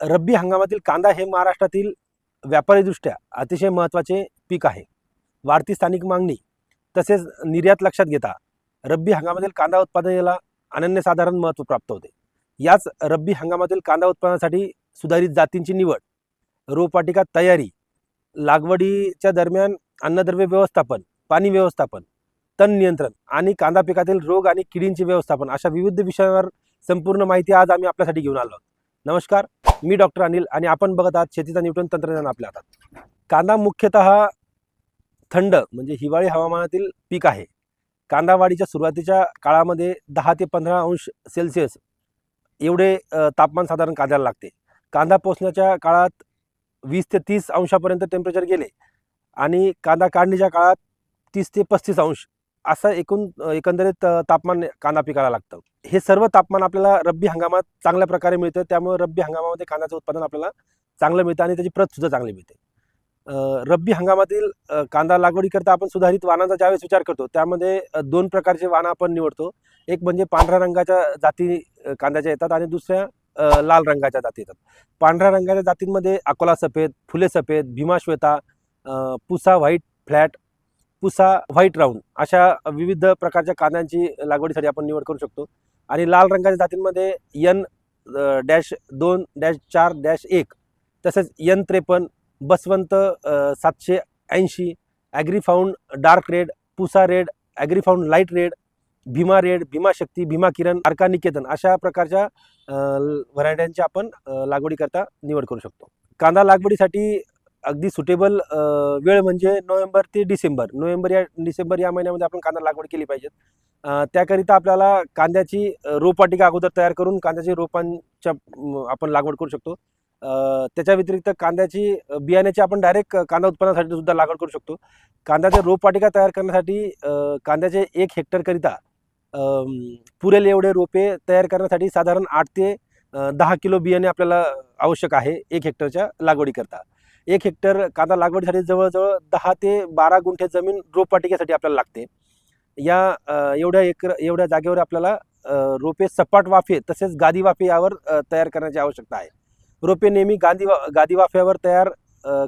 रब्बी हंगामातील कांदा हे महाराष्ट्रातील व्यापारीदृष्ट्या अतिशय महत्त्वाचे पीक आहे. वाढती स्थानिक मागणी तसेच निर्यात लक्षात घेता रब्बी हंगामातील कांदा उत्पादनाला अनन्यसाधारण महत्त्व प्राप्त होते. याच रब्बी हंगामातील कांदा उत्पादनासाठी सुधारित जातींची निवड रोपवाटिका तयारी लागवडीच्या दरम्यान अन्नद्रव्य व्यवस्थापन पाणी व्यवस्थापन तण नियंत्रण आणि कांदा पिकातील रोग आणि किडींचे व्यवस्थापन अशा विविध विषयांवर संपूर्ण माहिती आज आम्ही आपल्यासाठी घेऊन आलो आहोत. नमस्कार मी डॉक्टर अनिल आणि आपण बघत आहात शेतीचा न्यूटन तंत्रज्ञान आपल्या हातात. कांदा मुख्यतः थंड म्हणजे हिवाळी हवामानातील पीक आहे. कांदा वाढीच्या सुरुवातीच्या काळामध्ये दहा ते पंधरा अंश सेल्सिअस एवढे तापमान साधारण कांद्याला लागते. कांदा पोचण्याच्या काळात वीस ते तीस अंशापर्यंत टेम्परेचर गेले आणि कांदा काढणीच्या काळात तीस ते पस्तीस अंश असं एकूण एकंदरीत तापमान कांदा पिकाला लागतं. हे सर्व तापमान आपल्याला रब्बी हंगामात चांगल्या प्रकारे मिळतं. त्यामुळे रब्बी हंगामामध्ये कांद्याचं उत्पादन आपल्याला चांगलं मिळतं आणि त्याची प्रतसुद्धा चांगली मिळते. रब्बी हंगामातील कांदा लागवडीकरता आपण सुधारित वाणांचा ज्यावेळेस विचार करतो त्यामध्ये दोन प्रकारचे वाहनं आपण निवडतो. एक म्हणजे पांढऱ्या रंगाच्या जाती कांद्याच्या येतात आणि दुसऱ्या लाल रंगाच्या जाती येतात. पांढऱ्या रंगाच्या जातींमध्ये अकोला सफेद फुले सफेद Bhimashweta Shweta Pusa white flat Pusa white round अशा विविध प्रकारच्या कांद्यांची लागवडीसाठी आपण निवड करू शकतो. आणि लाल रंगाच्या जातींमध्ये यन डॅश दोन डॅश चार डॅश एक तसेच यन त्रेपन्न बसवंत सातशे ऐंशी Agrifound dark red Pusa red Agrifound light red Bhima red Bhima Shakti Bhima Kiran Arka Niketan अशा प्रकारच्या व्हरायट्यांची आपण लागवडीकरता निवड करू शकतो. कांदा लागवडीसाठी अगदी सुटेबल वेळ म्हणजे नोव्हेंबर ते डिसेंबर. नोव्हेंबर या डिसेंबर या महिन्यामध्ये आपण कांदा लागवड केली पाहिजे त्याकरिता आपल्याला कांद्याची रोपवाटिका अगोदर तयार करून कांद्याची रोपांच्या आपण लागवड करू शकतो. त्याच्या व्यतिरिक्त कांद्याची बियाण्याची आपण डायरेक्ट कांदा उत्पन्नासाठी सुद्धा लागवड करू शकतो. कांद्याच्या रोपवाटिका तयार करण्यासाठी कांद्याचे एक हेक्टरकरिता पुरेल एवढे रोपे तयार करण्यासाठी साधारण आठ ते दहा किलो बियाणे आपल्याला आवश्यक आहे एक हेक्टरच्या लागवडीकरता. एक हेक्टर कांदा लागवडीसाठी जवळजवळ दहा ते बारा गुंठे जमीन रोपवाटिकेसाठी आपल्याला लागते. या एवढ्या एकर एवढ्या जागेवर आपल्याला रोपे सपाट वाफे तसेच गादी वाफे यावर तयार करण्याची आवश्यकता आहे. रोपे नेहमी गादी वा गादी वाफ्यावर तयार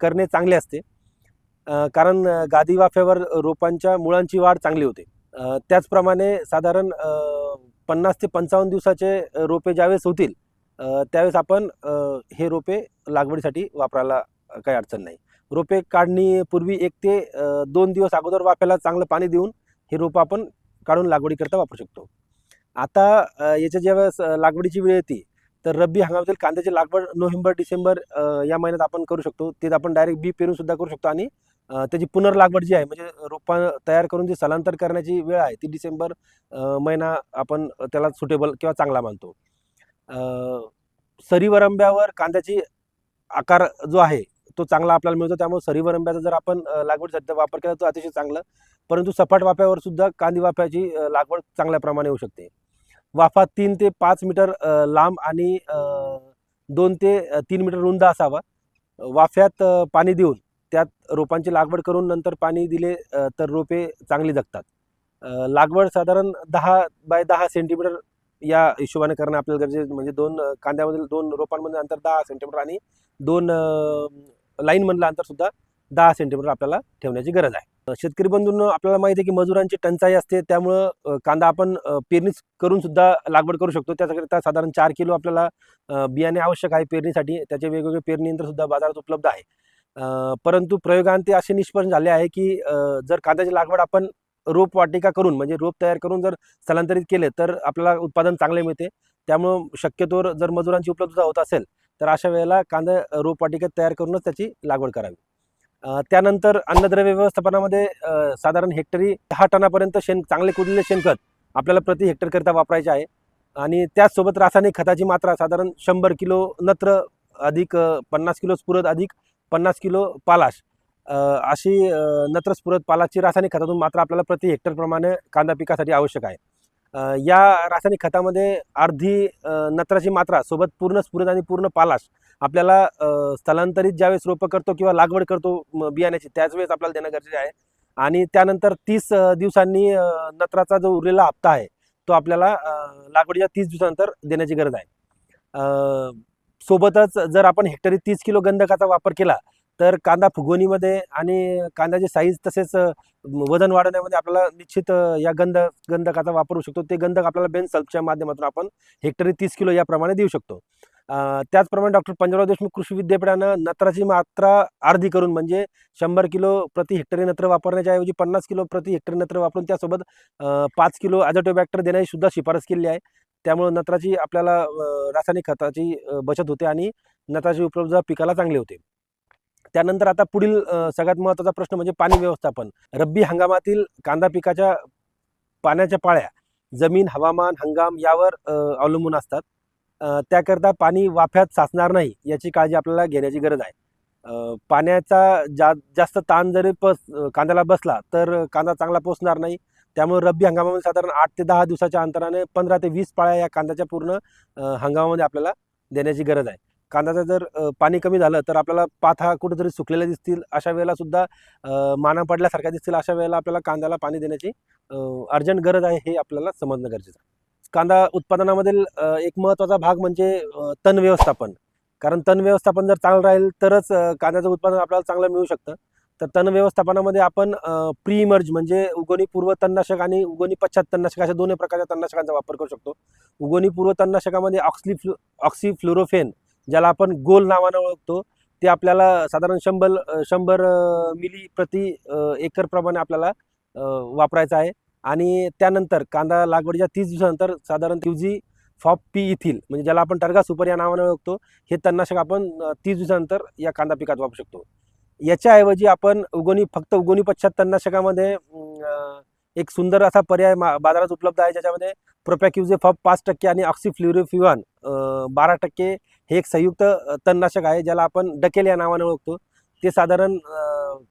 करणे चांगले असते. कारण गादी वाफ्यावर रोपांच्या मुळांची वाढ चांगली होते. त्याचप्रमाणे साधारण पन्नास ते पंचावन्न दिवसाचे रोपे ज्यावेळेस होतील त्यावेळेस आपण हे रोपे लागवडीसाठी वापरायला काही अडचण नाही. रोपे काढणीपूर्वी एक ते दोन दिवस अगोदर वाफ्याला चांगलं पाणी देऊन हे रोपं आपण काढून लागवडीकरता वापरू शकतो. आता याच्या ज्यावेळेस लागवडीची वेळ येते तर रब्बी हंगामातील कांद्याची लागवड नोव्हेंबर डिसेंबर या महिन्यात आपण करू शकतो. ते आपण डायरेक्ट बी पेरून सुद्धा करू शकतो आणि त्याची पुनर्लागवड जी आहे म्हणजे रोपं तयार करून जी स्थलांतर करण्याची वेळ आहे ती डिसेंबर महिना आपण त्याला सुटेबल किंवा चांगला मानतो. अ, सरीवरंब्यावर कांद्याची आकार जो आहे तो चांगला आपल्याला मिळतो. त्यामुळे सरीवरंब्याचा जर आपण अ, लागवडीसाठी वापर केला तर अतिशय चांगलं. परंतु सपाट वाफ्यावर सुद्धा कांदी वाफ्याची लागवड चांगल्या प्रमाणे होऊ शकते. वाफा तीन ते पाच मीटर लांब आणि दोन ते तीन मीटर रुंद असावा. वाफ्यात पाणी देऊन त्यात रोपांची लागवड करून नंतर पाणी दिले तर रोपे चांगली जगतात. लागवड साधारण दहा बाय दहा सेंटीमीटर या हिशोबाने करणं आपल्याला गरजेचं म्हणजे दोन कांद्यामधील दोन रोपांमधील अंतर दहा सेंटीमीटर आणि दोन लाईनमधलं अंतर सुद्धा दहा सेंटीमीटर आपल्याला ठेवण्याची गरज आहे. शेतकरी बंधूंनो आपल्याला माहिती आहे की मजुरांची टंचाई असते त्यामुळं कांदा आपण पेरणीच करून सुद्धा लागवड करू शकतो. त्याच्याकरिता साधारण चार किलो आपल्याला बियाणे आवश्यक आहे पेरणीसाठी. त्याचे वेगवेगळे पेरणी यंत्र सुद्धा बाजारात उपलब्ध आहे. परंतु प्रयोगांते असे निष्पन्न झाले आहे की जर कांद्याची लागवड आपण रोप वाटिका करून म्हणजे रोप तयार करून जर स्थलांतरित केले तर आपल्याला उत्पादन चांगले मिळते. त्यामुळं शक्यतोवर जर मजुरांची उपलब्धता होत असेल तर अशा वेळेला कांदा रोपवाटिकेत तयार करूनच त्याची लागवड करावी. त्यानंतर अन्नद्रव्य व्यवस्थापनामध्ये साधारण हेक्टरी दहा टनापर्यंत शेण चांगले कुदलेले शेणखत आपल्याला प्रति हेक्टरकरिता वापरायचे आहे. आणि त्याचसोबत रासायनिक खताची मात्रा साधारण शंभर किलो नत्र अधिक पन्नास किलो स्फुरद अधिक पन्नास किलो पालाश अशी नत्र स्फुरद पालाशची रासायनिक खतातून मात्रा आपल्याला प्रति हेक्टरप्रमाणे कांदा पिकासाठी आवश्यक आहे. या रासायनिक खतामध्ये अर्धी नत्राची मात्रा सोबत पूर्ण स्फुरद आणि पूर्ण पालाश आपल्याला स्थलांतरित ज्यावेळेस रोपं करतो किंवा लागवड करतो बियाण्याची त्याच वेळेस आपल्याला देणं गरजेचे आहे. आणि त्यानंतर तीस दिवसांनी नत्राचा जो उरलेला हप्ता आहे तो आपल्याला लागवडीच्या तीस दिवसानंतर देण्याची गरज आहे. सोबतच जर आपण हेक्टरी तीस किलो गंधकाचा वापर केला तर कांदा फुगवणीमध्ये आणि कांद्याची साईज तसेच वजन वाढवण्यामध्ये आपल्याला निश्चित या गंध गंधकाचा वापरू शकतो. ते गंधक आपल्याला बेन सल्फच्या माध्यमातून आपण हेक्टरी तीस किलो याप्रमाणे देऊ शकतो. त्याचप्रमाणे डॉक्टर पंजाबराव देशमुख कृषी विद्यापीठानं नत्राची मात्रा अर्धी करून म्हणजे शंभर किलो प्रति हेक्टरी नत्र वापरण्याच्या ऐवजी पन्नास किलो प्रति हेक्टरी नत्र वापरून त्यासोबत पाच किलो ॲझोटोबॅक्टर देण्याची सुद्धा शिफारस केली आहे. त्यामुळे नत्राची आपल्याला रासायनिक खताची बचत होते आणि नत्राची उपलब्धता पिकाला चांगली होते. त्यानंतर आता पुढील सगळ्यात महत्त्वाचा प्रश्न म्हणजे पाणी व्यवस्थापन. रब्बी हंगामातील कांदा पिकाच्या पाण्याच्या पाळ्या जमीन हवामान हंगाम यावर अवलंबून असतात. त्याकरता पाणी वाफ्यात साचणार नाही याची काळजी आपल्याला घेण्याची गरज आहे. पाण्याचा जा जास्त ताण जरी पस कांद्याला बसला तर कांदा चांगला पोचणार नाही. त्यामुळे रब्बी हंगामामध्ये साधारण आठ ते दहा दिवसाच्या अंतराने पंधरा ते वीस पाळ्या या कांद्याच्या पूर्ण हंगामामध्ये आपल्याला देण्याची गरज आहे. कांद्याचं जर पाणी कमी झालं तर आपल्याला पात हा कुठेतरी सुकलेला दिसतील. अशा वेळेला सुद्धा माना पडल्यासारख्या दिसतील. अशा वेळेला आपल्याला कांद्याला पाणी देण्याची अर्जंट गरज आहे हे आपल्याला समजणं गरजेचं आहे. कांदा उत्पादनामधील एक महत्त्वाचा भाग म्हणजे तण व्यवस्थापन. कारण तण व्यवस्थापन जर चांगलं राहील तरच कांद्याचं उत्पादन आपल्याला चांगलं मिळू शकतं. तर तण व्यवस्थापनामध्ये आपण प्री इमर्ज म्हणजे उगवणी पूर्व तणनाशक आणि उगवणी पश्चात तणनाशक अशा दोन्ही प्रकारच्या तणनाशकांचा वापर करू शकतो. उगवणी पूर्व तणनाशकामध्ये ऑक्सली ऑक्सिफ्लोरोफेन ज्याला आपण गोल नावानं ओळखतो ते आपल्याला साधारण शंभर शंभर मिली प्रति एकरप्रमाणे आपल्याला वापरायचं आहे. आणि त्यानंतर कांदा लागवडीच्या तीस दिवसानंतर साधारण ट्यूजी फॉप पी इथिल म्हणजे ज्याला आपण टर्गा सुपर या नावानं ओळखतो हे तणनाशक आपण तीस दिवसानंतर या कांदा पिकात वापरू शकतो. याच्याऐवजी आपण उगोनी फक्त उगोनी पश्चात तणनाशकामध्ये एक सुंदर असा पर्याय मा- बाजारात उपलब्ध आहे ज्याच्यामध्ये प्रोपॅक्युजे फॉप पाच टक्के आणि ऑक्सिफ्ल्युरिफ्युआन बारा टक्के हे एक संयुक्त तणनाशक आहे ज्याला आपण डकेल या नावाने ओळखतो. ते साधारण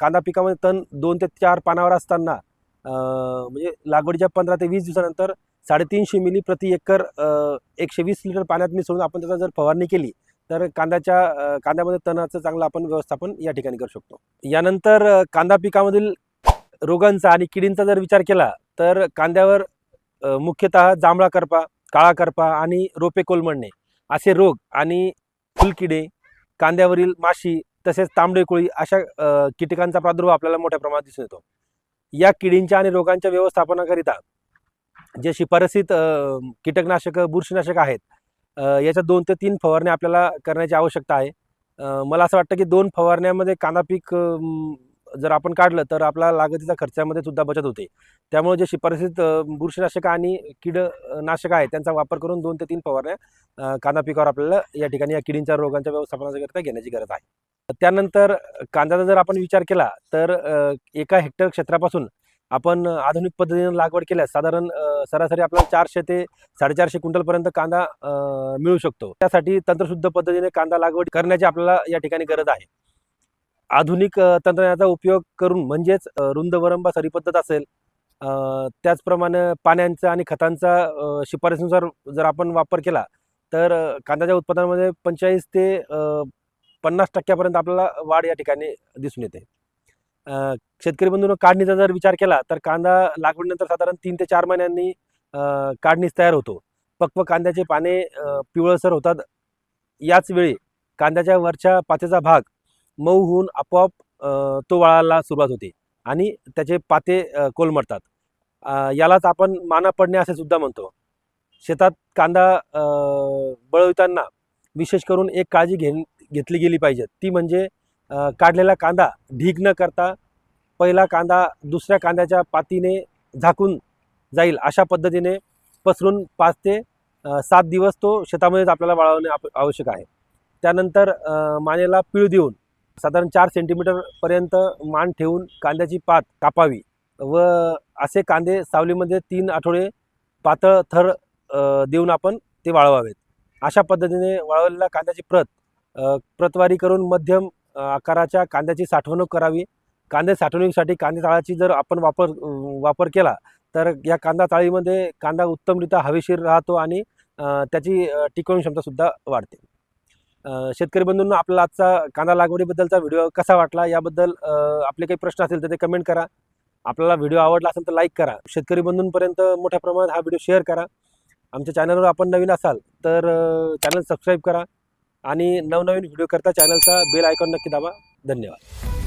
कांदा पिकामध्ये तण दोन ते चार पानावर असताना म्हणजे लागवडीच्या पंधरा ते वीस दिवसानंतर साडेतीनशे मिली प्रति एकर एकशे वीस लिटर पाण्यात मिसळून आपण त्याचा जर फवारणी केली तर कांद्याच्या कांद्यामध्ये तणाचं चांगलं आपण व्यवस्थापन या ठिकाणी करू शकतो. यानंतर कांदा पिकामधील रोगांचा आणि किडींचा जर विचार केला तर कांद्यावर मुख्यतः जांभळा करपा काळा करपा आणि रोपे कोलमडणे असे रोग आणि फुलकिडे कांद्यावरील माशी तसेच तांबडे कोळी अशा कीटकांचा प्रादुर्भाव आपल्याला मोठ्या प्रमाणात दिसून येतो. या किडींच्या आणि रोगांच्या व्यवस्थापनाकरिता जे शिफारसीत कीटकनाशकं बुरशीनाशक आहेत याच्या दोन ते तीन फवारण्या आपल्याला करण्याची आवश्यकता आहे. मला असं वाटतं की दोन फवारण्यामध्ये कांदा पीक जर आपण काढलं तर आपला लागतीचा खर्चामध्ये सुद्धा बचत होते. त्यामुळे जे शिफारसीत बुरशीनाशक आणि कीडनाशक आहे त्यांचा वापर करून दोन ते तीन फवारण्या कांदा पिकावर आपल्याला या ठिकाणी या किडींच्या रोगांच्या व्यवस्थापनाकरता घेण्याची गरज आहे. त्यानंतर कांद्याचा जर आपण विचार केला तर एका हेक्टर क्षेत्रापासून आपण आधुनिक पद्धतीने लागवड केल्यास साधारण सरासरी आपल्याला चारशे ते साडेचारशे क्विंटलपर्यंत कांदा मिळू शकतो. त्यासाठी तंत्रशुद्ध पद्धतीने कांदा लागवड करण्याची आपल्याला या ठिकाणी गरज आहे. आधुनिक तंत्रज्ञानाचा उपयोग करून म्हणजेच रुंद वरंबा सरी पद्धत असेल त्याचप्रमाणे पाण्याचा आणि खतांचा शिफारसीनुसार जर आपण वापर केला तर कांद्याच्या उत्पादनामध्ये पंचेचाळीस ते पन्नास टक्क्यापर्यंत आपल्याला वाढ या ठिकाणी दिसून येते. शेतकरी बंधूंनो काढणीचा जर विचार केला तर कांदा लागवडीनंतर साधारण तीन ते चार महिन्यांनी काढणीस तयार होतो. पक्व कांद्याचे पाने पिवळसर होतात. याच वेळी कांद्याच्या वरच्या पातेचा भाग मऊ होऊन आपोआप तो वाळायला सुरुवात होते आणि त्याचे पाते कोलमडतात. यालाच आपण माना पडणे असे सुद्धा म्हणतो. शेतात कांदा बळविताना विशेष करून एक काळजी घे घेतली गेली पाहिजे. ती म्हणजे काढलेला कांदा ढीग न करता पहिला कांदा दुसऱ्या कांद्याच्या पातीने झाकून जाईल अशा पद्धतीने पसरून पाच ते सात दिवस तो शेतामध्येच आपल्याला वाळवणे आप- आवश्यक आहे. त्यानंतर मानेला पीळ देऊन साधारण चार सेंटीमीटरपर्यंत मान ठेवून कांद्याची पात कापावी व असे कांदे सावलीमध्ये तीन आठवडे पातळ थर देऊन आपण ते वाळवावेत. अशा पद्धतीने वाळवलेल्या कांद्याची प्रत प्रतवारी करून मध्यम आकाराच्या कांद्याची साठवणूक करावी. कांदे साठवणुकीसाठी कांदे ताळाची जर आपण वापर वापर केला तर या कांदा ताळीमध्ये कांदा उत्तमरित्या हवेशीर राहतो आणि त्याची अ, टिकवण क्षमतासुद्धा वाढते. शेतकरी बंधूंना आपल्याला आजचा कांदा लागवडीबद्दलचा व्हिडिओ कसा वाटला याबद्दल आपले काही प्रश्न असेल तर ते कमेंट करा. आपल्याला व्हिडिओ आवडला असेल तर लाईक करा. शेतकरी बंधूंपर्यंत मोठ्या प्रमाणात हा व्हिडिओ शेअर करा. आमच्या चॅनलवर आपण नवीन असाल तर चॅनल सबस्क्राईब करा. आणि नवनवीन व्हिडिओ करता चॅनलचा बेल आयकॉन नक्की दाबा. धन्यवाद.